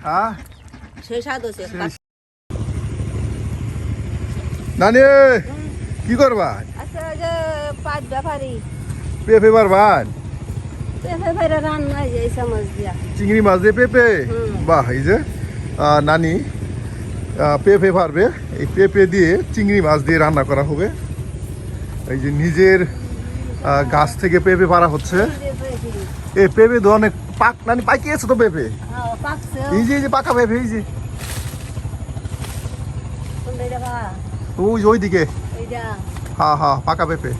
হ্যাঁ সেই- নানি কি করবা? আচ্ছা যে পাঁচ ব্যাপারি পেঁপে পারবান পেঁপে ফেরে রান্না এই চামচ দিয়া। চিংড়ি মাছ দিয়ে পেঁপে? বাহ এই যে নানি পেঁপে পারবে এই পেঁপে দিয়ে চিংড়ি মাছ দিয়ে রান্না করা হবে। এই যে নিজের গাছ থেকে পেঁপে পারা হচ্ছে। এ পেঁপে তো অনেক পাক নানি পাকিয়েছে তো পেঁপে? হ্যাঁ, এই যে এই যে পাকা পেঁপে এই যে। ওই যে ওইদিকে। এইটা। হ্যাঁ হ্যাঁ পাকা পেঁপে।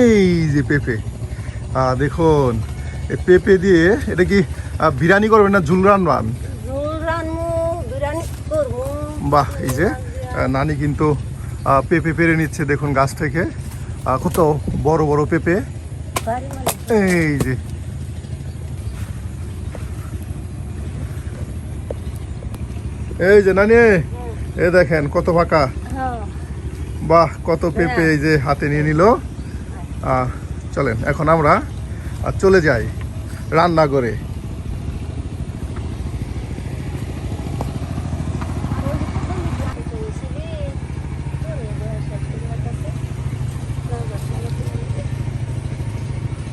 এই যে পেঁপে। দেখুন। পেঁপে দিয়ে এটা কি বিরিয়ানি করবেন না ঝুল করমু বাহ এই যে নানি কিন্তু পেঁপে পেরে নিচ্ছে দেখুন গাছ থেকে। কত বড় বড় পেঁপে। এই যে। এই যে নানি এ দেখেন কত ফাঁকা। হ্যাঁ। বাহ কত পেঁপে এই যে হাতে নিয়ে নিল। চলেন এখন আমরা চলে যাই। রান্না করে।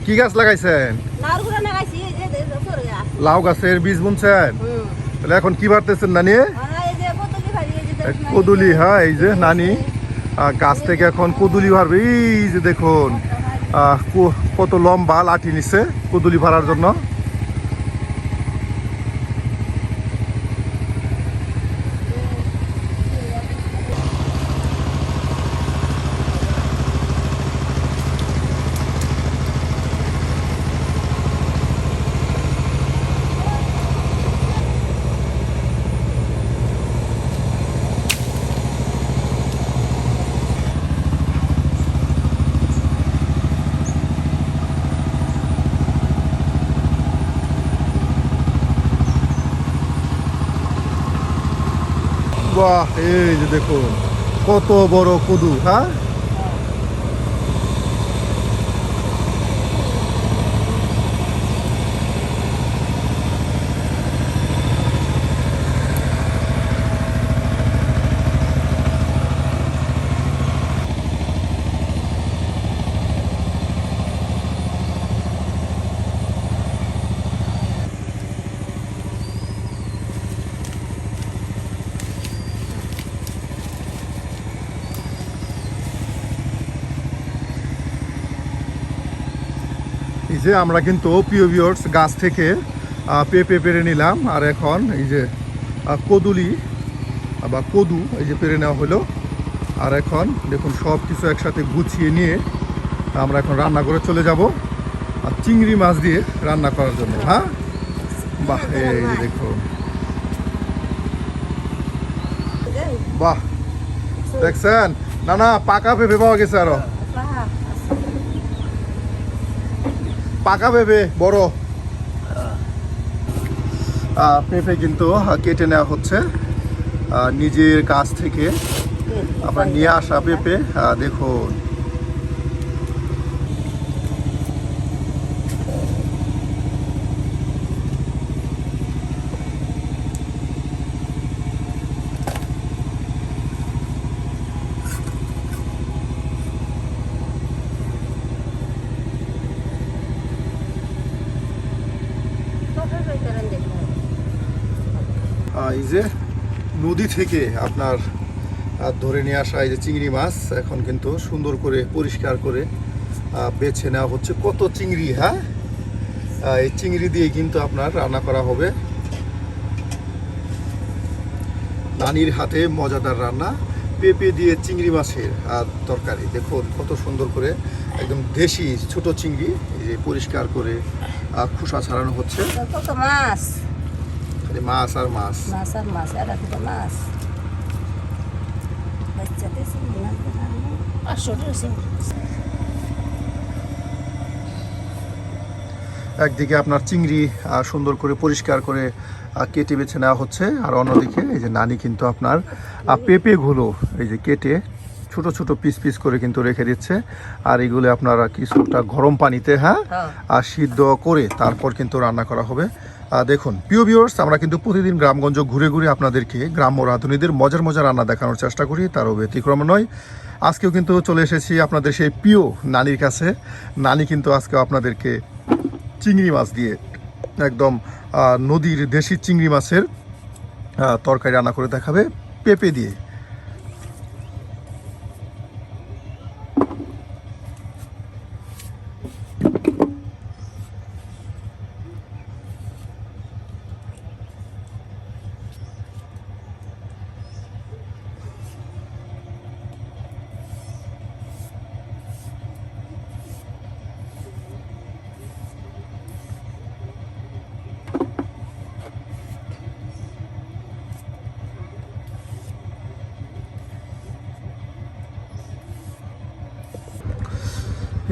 কি গাছ লাগাইছেন। লাউ গাছের বীজ বুনছেন? তাহলে এখন কি বাড়তেছেন নানি? কদলি হ্যাঁ এই যে নানি। গাছ থেকে এখন কদুলি ভারবে। এই যে দেখুন কত লম্বা লাঠি নিচ্ছে কুদুলি ভাড়ার জন্য বাহ এই যে দেখুন কত বড় কুদু হ্যাঁ এই যে আমরা কিন্তু ভিউয়ার্স গাছ থেকে পেঁপে পেরে নিলাম। আর এখন এই যে কদুলি, বা কদু, এই যে পেরে নেওয়া হলো। আর এখন দেখুন সব কিছু একসাথে গুছিয়ে নিয়ে আমরা এখন রান্না করে চলে যাব। আর চিংড়ি মাছ দিয়ে রান্না করার জন্য হ্যাঁ? বাহ, এই যে দেখুন। বাহ, দেখছেন? না না, পাকা পেঁপে পাওয়া গেছে আরও। পাকা ভেবে, বড়। পেঁপে কিন্তু কেটে নেওয়া হচ্ছে। নিজের কাছ থেকে। আপনার নিয়ে আসা পেঁপে দেখুন কবে বেচারান দেখলাম? আহ, যে নদী থেকে আপনার ধরে নিয়ে আসা এই যে চিংড়ি মাছ এখন কিন্তু সুন্দর করে পরিষ্কার করে বেছে নেওয়া হচ্ছে। কত চিংড়ি হ্যাঁ? এই চিংড়ি দিয়ে কিন্তু আপনার রান্না করা হবে। নানির হাতে মজাদার রান্না। পেঁপে দিয়ে চিংড়ি মাছের আহ, তরকারি। দেখুন কত সুন্দর করে একদম দেশি ছোট চিংড়ি পরিষ্কার করে খোসা ছাড়ানো হচ্ছে। কত মাছ? খালি মাছ আর মাছ মাছ আর মাছ আর একটা মাছ বাচ্চাদের চিংড়ি চিংড়ি। একদিকে আপনার চিংড়ি সুন্দর করে পরিষ্কার করে কেটে বেছে নেওয়া হচ্ছে আর অন্যদিকে এই যে নানি কিন্তু আপনার পেঁপেগুলো এই যে কেটে ছোট ছোট পিস পিস করে কিন্তু রেখে দিচ্ছে আর এগুলো আপনারা কিছুটা গরম পানিতে হ্যাঁ হ্যাঁ। আর সিদ্ধ করে তারপর কিন্তু রান্না করা হবে। দেখুন, প্রিয় ভিউয়ার্স আমরা কিন্তু প্রতিদিন গ্রামগঞ্জ ঘুরে ঘুরে আপনাদেরকে গ্রাম্য রাঁধুনিদের মজার মজার রান্না দেখানোর চেষ্টা করি তারও ব্যতিক্রম নয়। আজকেও কিন্তু চলে এসেছি আপনাদের সেই প্রিয় নানির কাছে। নানি কিন্তু আজকে আপনাদেরকে চিংড়ি মাছ দিয়ে একদম নদীর দেশি চিংড়ি মাছের তরকারি রান্না করে দেখাবে, পেঁপে দিয়ে।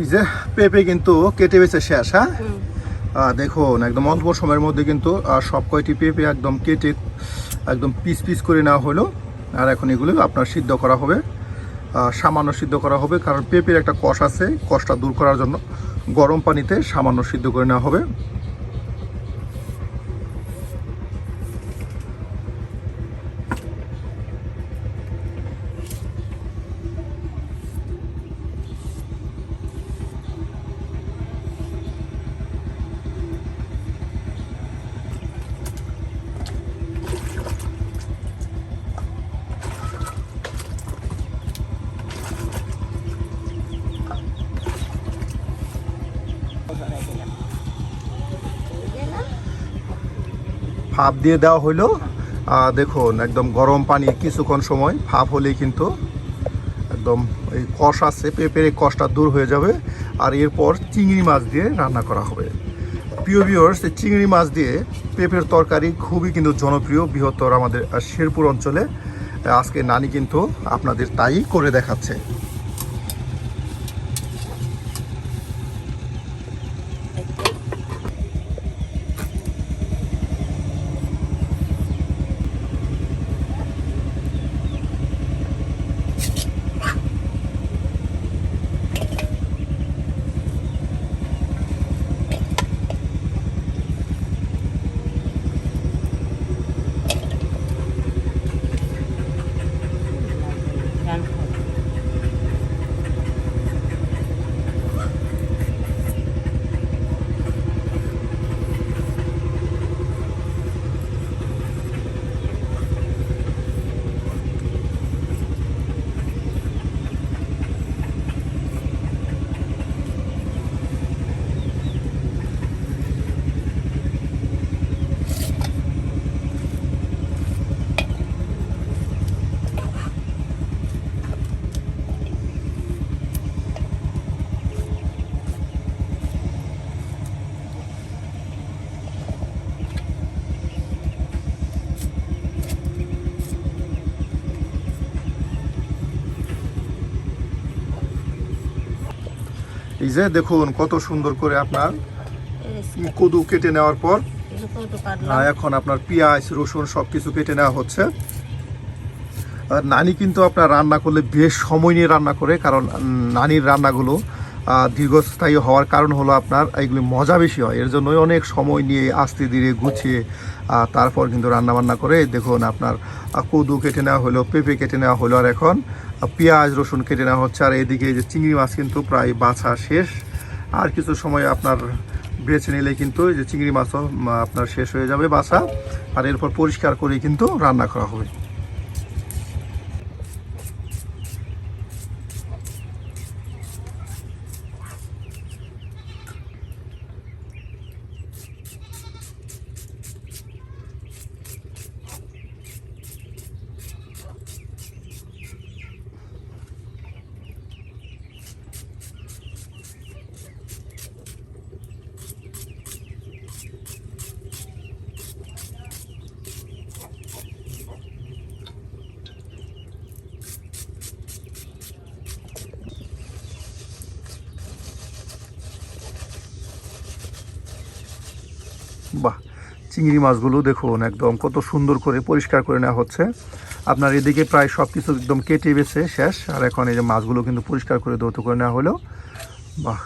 এই যে পেঁপে কিন্তু কেটে বেছে শেষ হ্যাঁ? দেখুন একদম অল্প সময়ের মধ্যে কিন্তু সব কয়টি পেঁপে একদম কেটে একদম পিস পিস করে নেওয়া হলো। আর এখন এগুলো আপনার সিদ্ধ করা হবে সামান্য সিদ্ধ করা হবে কারণ পেঁপের একটা কষ আছে কষটা দূর করার জন্য গরম পানিতে সামান্য সিদ্ধ করে নেওয়া হবে। ভাপ দিয়ে দেওয়া আহ, দেখুন একদম গরম পানি কিছুক্ষণ সময় ভাপ হলেই কিন্তু একদম এই কষ আছে পেঁপের এই কষটা দূর হয়ে যাবে আর এরপর চিংড়ি মাছ দিয়ে রান্না করা হবে। প্রিয় ভিউয়ার্স এই চিংড়ি মাছ দিয়ে পেঁপের তরকারি খুবই কিন্তু জনপ্রিয় বৃহত্তর আমাদের শেরপুর অঞ্চলে। আজকে নানি কিন্তু আপনাদের তাই করে দেখাচ্ছে। যে দেখুন কত সুন্দর করে আপনার কুদু কেটে নেওয়ার পর এখন আপনার পেঁয়াজ রসুন সবকিছু কেটে নেওয়া হচ্ছে। আর নানি কিন্তু আপনার রান্না করলে বেশ সময় নিয়ে রান্না করে কারণ নানির রান্নাগুলো দীর্ঘস্থায়ী হওয়ার কারণ হলো আপনার এগুলি মজা বেশি হয়। এর জন্যই অনেক সময় নিয়ে আস্তে ধীরে গুছিয়ে তারপর কিন্তু রান্নাবান্না করে দেখুন আপনার কদু কেটে নেওয়া হলো, পেঁপে কেটে নেওয়া হলো, আর এখন পেঁয়াজ, রসুন কেটে নেওয়া হচ্ছে। আর এদিকে যে চিংড়ি মাছ কিন্তু প্রায় বাছা শেষ। আর কিছু সময় আপনার বেছে নিলে কিন্তু যে চিংড়ি মাছও আপনার শেষ হয়ে যাবে বাছা। আর এরপর পরিষ্কার করে কিন্তু রান্না করা হবে। বাহ, চিংড়ি মাছগুলো দেখুন একদম কত সুন্দর করে পরিষ্কার করে নেওয়া হচ্ছে। আপনার এদিকে প্রায় সব কিছু একদম কেটে বেছে শেষ। আর এখন এই যে মাছগুলো কিন্তু পরিষ্কার করে দৌত করে নেওয়া হলো। বাহ।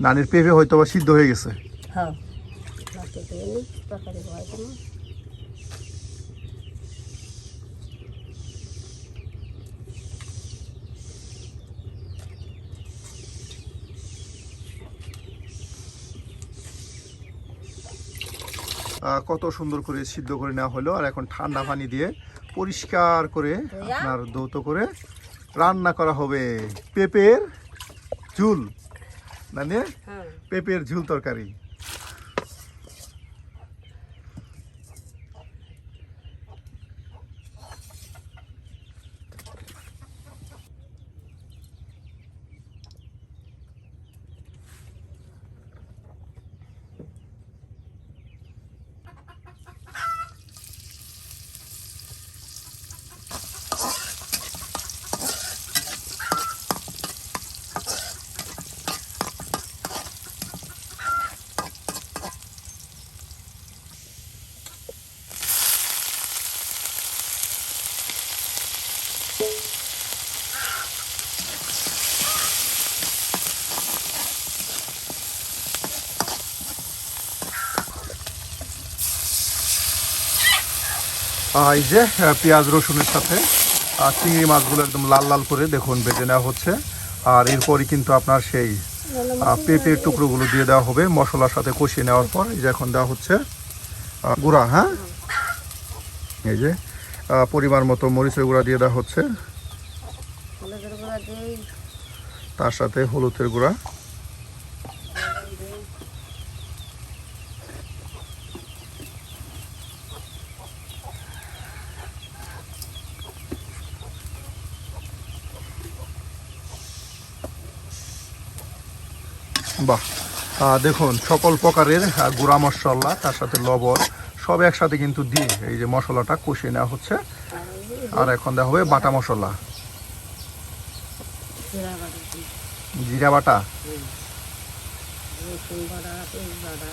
নানির পেঁপে হয়তো বা সিদ্ধ হয়ে গেছে। হ্যাঁ। কত সুন্দর করে সিদ্ধ করে নেওয়া হলো। আর এখন ঠান্ডা পানি দিয়ে পরিষ্কার করে আপনার দৌত করে রান্না করা হবে পেঁপের ঝুল। মানে পেঁপের ঝুল তরকারি। এই যে পেঁয়াজ রসুনের সাথে আহ, চিংড়ি মাছগুলো একদম লাল লাল করে দেখুন বেজে নেওয়া হচ্ছে। আর এরপরই কিন্তু আপনার সেই পেঁপের টুকরোগুলো দিয়ে দেওয়া হবে মশলার সাথে কষিয়ে নেওয়ার পর। এই যে এখন দেওয়া হচ্ছে গুঁড়া হ্যাঁ? এই যে পরিমাণ মতো মরিচের গুঁড়া দিয়ে দেওয়া হচ্ছে। তার সাথে হলুদের গুঁড়া। বাহ। দেখুন, সকল প্রকারের গুঁড়া মশলা, তার সাথে লবণ, সব একসাথে কিন্তু দিয়ে এই যে মশলাটা কষিয়ে নেওয়া হচ্ছে। আর এখন দেওয়া হবে বাটা মশলা। জিরা বাটা দিই জিরা বাটা রসুন বাটা পেঁয়াজ বাটা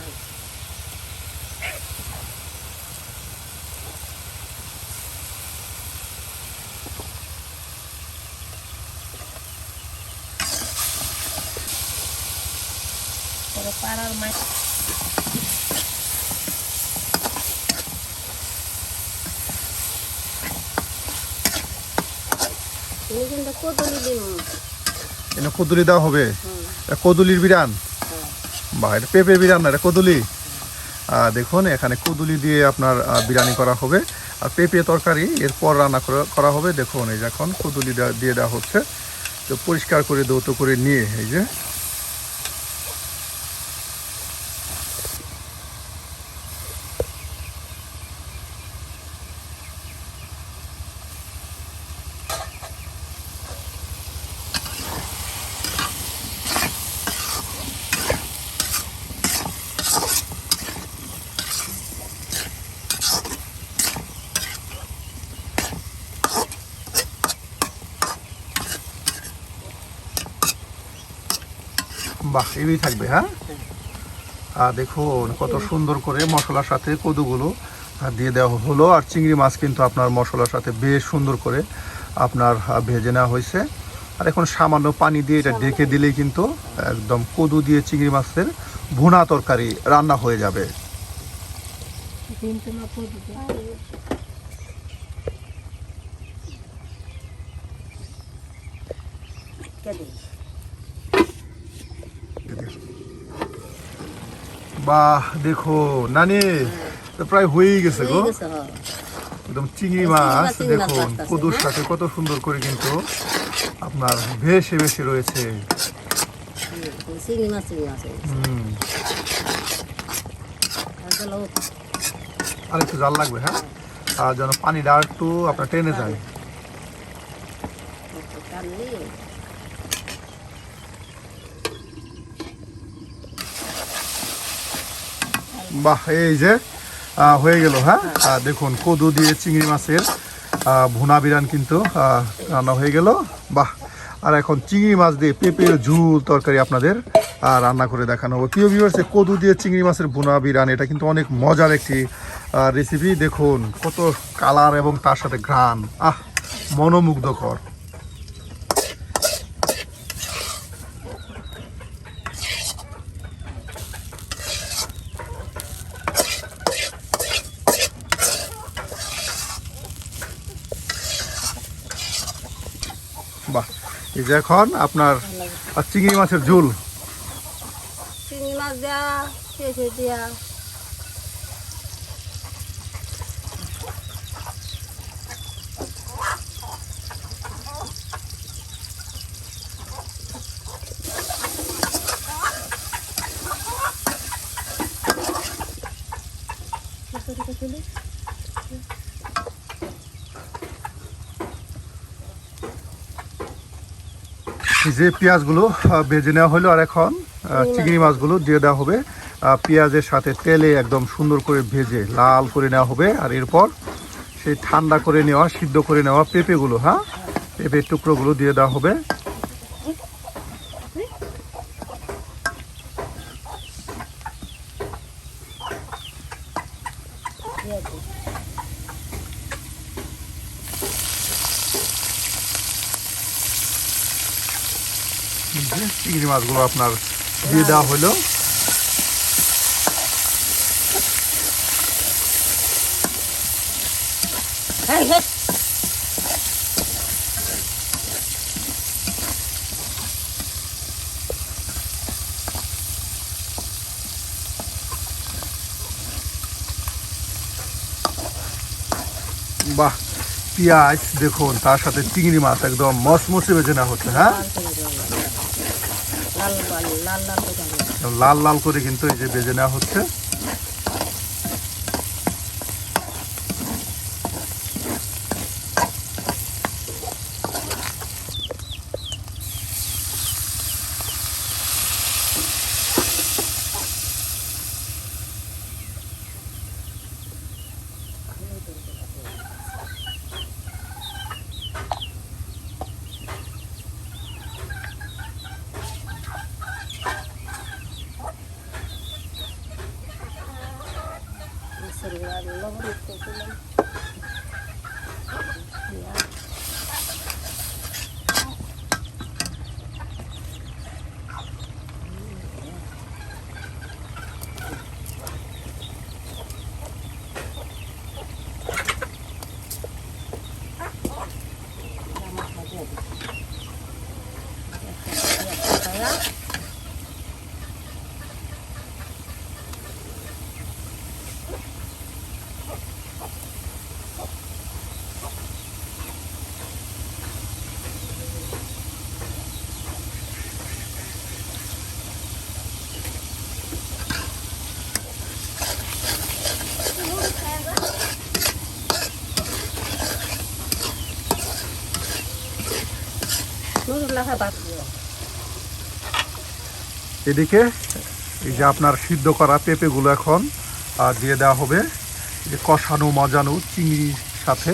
পরে পাড়ার মাছ কিন্তু কদলি দেওয়া হবে। এটা কদুলির বিরান। বা এটা পেঁপের বিরান না এটা কদুলি। আহ, দেখুন এখানে কদুলি দিয়ে আপনার বিরিয়ানি করা হবে। আর পেঁপে তরকারি এরপর রান্না করা- করা হবে। দেখুন এই যে এখন কদুলি দিয়ে দেওয়া হচ্ছে। তো পরিষ্কার করে দৌত করে নিয়ে এই যে বাহ এভাবেই থাকবে হ্যাঁ? আর দেখুন, কত সুন্দর করে মশলার সাথে কদুগুলো দিয়ে দেওয়া হলো। আর চিংড়ি মাছ কিন্তু আপনার মশলার সাথে বেশ সুন্দর করে আপনার ভেজে নেওয়া হয়েছে। আর এখন সামান্য পানি দিয়ে এটা ঢেকে দিলেই কিন্তু একদম কদু দিয়ে চিংড়ি মাছের ভুনা তরকারি রান্না হয়ে যাবে। কিন্তু না কদু কে দিই বাহ দেখো নানি প্রায় হয়েই গেছে গো। একদম চিংড়ি মাছ দেখুন কদুর? সাথে কত সুন্দর করে কিন্তু আপনার ভেসে ভেসে রয়েছে। আর একটু জাল লাগবে হ্যাঁ? আর যেন পানিটা একটু আপনার টেনে যায় একটু টানলি, বাহ, এই যে হয়ে গেল হ্যাঁ? দেখুন, কদু দিয়ে চিংড়ি মাছের ভুনা বিরান কিন্তু রান্না হয়ে গেল। বাহ, আর এখন চিংড়ি মাছ দিয়ে পেঁপের ঝুল, তরকারি আপনাদের রান্না করে দেখানো হবে। প্রিয় ভিউয়ার্স কদু দিয়ে চিংড়ি মাছের বোনা বিরান, এটা কিন্তু অনেক মজার একটি রেসিপি দেখুন, কত কালার এবং তার সাথে ঘ্রাণ। আহ, মনোমুগ্ধকর। এই যে এখন আপনার চিংড়ি মাছের ঝোল। চিংড়ি মাছ দেওয়া পেঁপে দেওয়া এই যে পেঁয়াজগুলো বেজে ভেজে নেওয়া হলো আর এখন চিংড়ি মাছগুলো। দিয়ে দেওয়া হবে। পেঁয়াজের সাথে তেলে একদম সুন্দর করে ভেজে লাল করে নেওয়া হবে। আর এরপর সেই ঠান্ডা করে নেওয়া সিদ্ধ করে নেওয়া পেঁপেগুলো হ্যাঁ? পেঁপের টুকরোগুলো দিয়ে দেওয়া হবে। চিংড়ি মাছগুলো আপনার দিয়ে দেওয়া হলো। বাহ, পেঁয়াজ, দেখুন, তার সাথে চিংড়ি মাছ একদম মসমসে বেজে নেওয়া হচ্ছে হ্যাঁ লাল লাল করে কিন্তু এই যে বেজে নেওয়া হচ্ছে। এদিকে এই যে আপনার সিদ্ধ করা পেঁপেগুলো এখন দিয়ে দেওয়া হবে। যে কষানো, মজানো চিংড়ির সাথে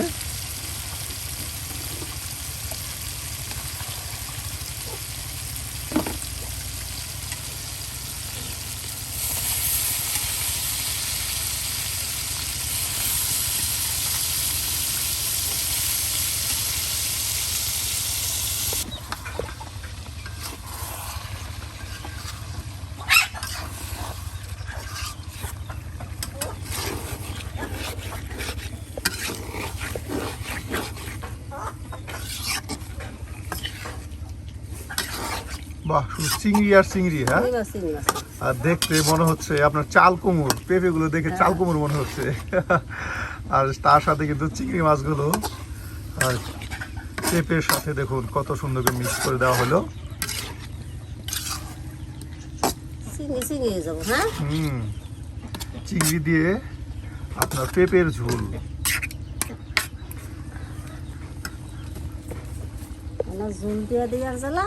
বাহ শুধু চিংড়ি আর চিংড়ি হ্যাঁ? আর দেখতে মনে হচ্ছে আপনার চাল কুমড় পেঁপেগুলো দেখে চাল কুমড় মনে হচ্ছে। আর তার সাথে কিন্তু চিংড়ি মাছগুলো আর পেঁপের সাথে দেখুন কত সুন্দর করে মিক্স করে দেওয়া হলো। হয়ে হুম চিংড়ি দিয়ে আপনার পেঁপের ঝোল। ঝুল দিয়ে দেওয়ার জ্বালা।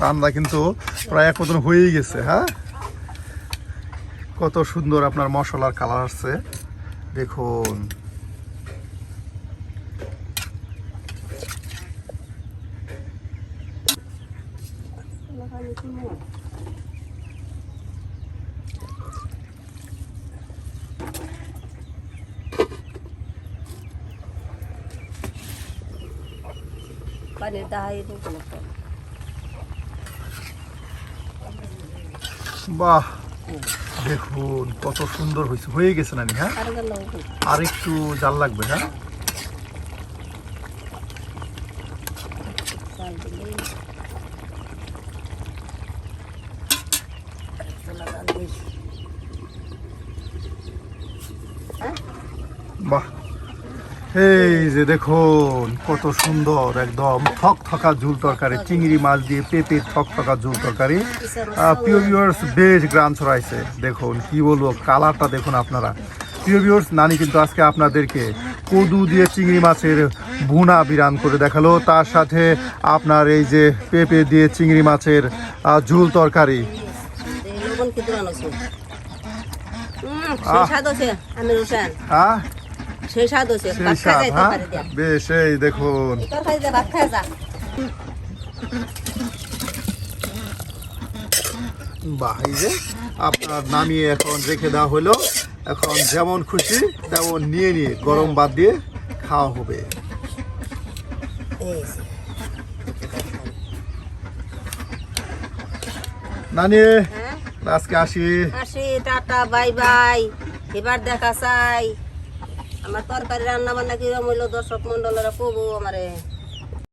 রান্না কিন্তু প্রায় এক মতন হয়েই গেছে হ্যাঁ? কত সুন্দর আপনার মশলার কালার আসছে। দেখুন। পানির দাহাই বাহ। দেখুন কত সুন্দর হয়েছে হয়ে গেছে নানি হ্যাঁ? আর আর একটু জাল লাগবে হ্যাঁ চাল দিলেই চলা জাল বেশি বাহ এই যে দেখুন কত সুন্দর একদম থক থকা ঝুল তরকারি চিংড়ি মাছ দিয়ে পেঁপে থক থকা ঝুল তরকারি। প্রিয় ভিউয়ার্স বেশ গ্রাম ছড়াইছে। দেখুন কি বলব কালারটা দেখুন আপনারা। প্রিয় ভিউয়ার্স নানি কিন্তু আজকে আপনাদেরকে কদু দিয়ে চিংড়ি মাছের ভুনা বিরান করে দেখাল। তার সাথে আপনার এই যে পেঁপে দিয়ে চিংড়ি মাছের ঝুল তরকারি। হ্যাঁ সেই স্বাদ আছে সেই স্বাদ হ্যাঁ? বেশ এই দেখুন। তরকারি দিয়ে ভাত খাই যা। বাহ যে আপনার নামিয়ে এখন রেখে দেওয়া হলো। এখন যেমন খুশি তেমন নিয়ে নিয়ে গরম বাদ দিয়ে খাওয়া হবে। নানি হ্যাঁ? আজকে আসি। আসি টাটা বাই বাই। এবার দেখা চাই। আমার তরকারি রান্না বান্না কিরম হইল দর্শক মন্ডলেরা কবু আমারে।